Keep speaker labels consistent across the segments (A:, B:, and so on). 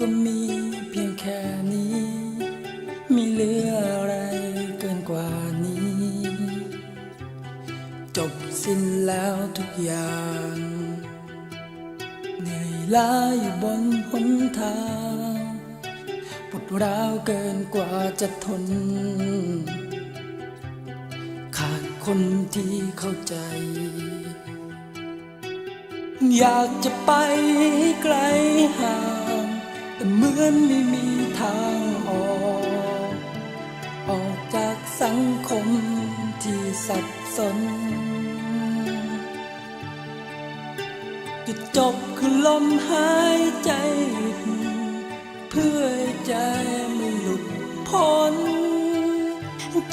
A: ก็มีเพียงแค่นี้ มีเหลืออะไรเกินกว่านี้ จบสิ้นแล้วทุกอย่าง เหนื่อยล้าอยู่บนหนทางปวดร้าวเกินกว่าจะทน ขาดคนที่เข้าใจ อยากจะไปไกลห่าง แต่เหมือนไม่มีทางออก ออกจากสังคมที่สับสนจะจบคือลมหายใจ เพื่อให้ใจไม่หลุดพ้น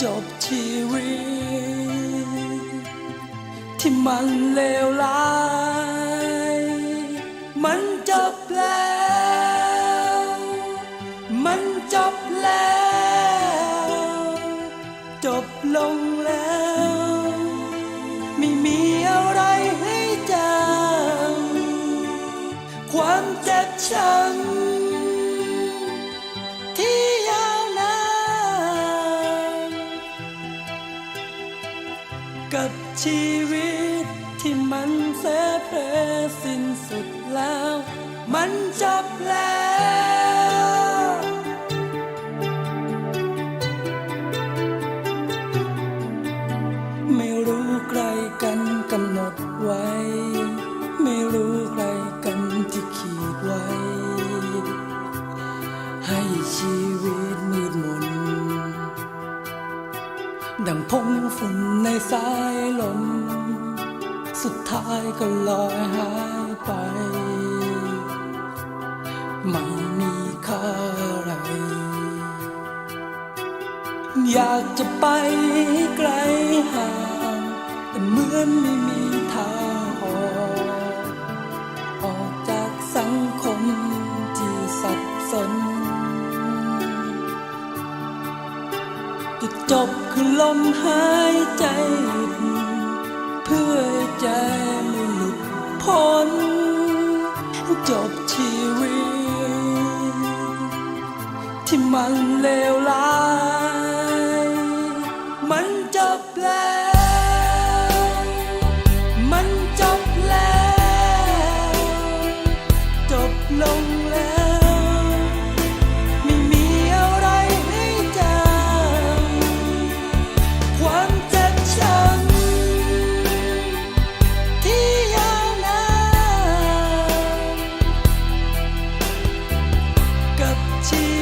A: จบชีวิต ที่มันเลวร้าย ความเจ็บช้ำที่ยาวนานกับชีวิตที่มันเสเพลสิ้นสุดแล้ว มันจบแล้ว ชีวิตมืดมน ดังพงฝุ่นในสายลม สุดท้ายก็ลอยหายไป ไม่มีค่าอะไร อยากจะไปไกลห่าง แต่เหมือนไม่มี จุดจบคือลมหายใจ เพื่อใจไม่หลุดพ้น จบชีวิต ที่มันเลวร้าย มันจบแล้ว 记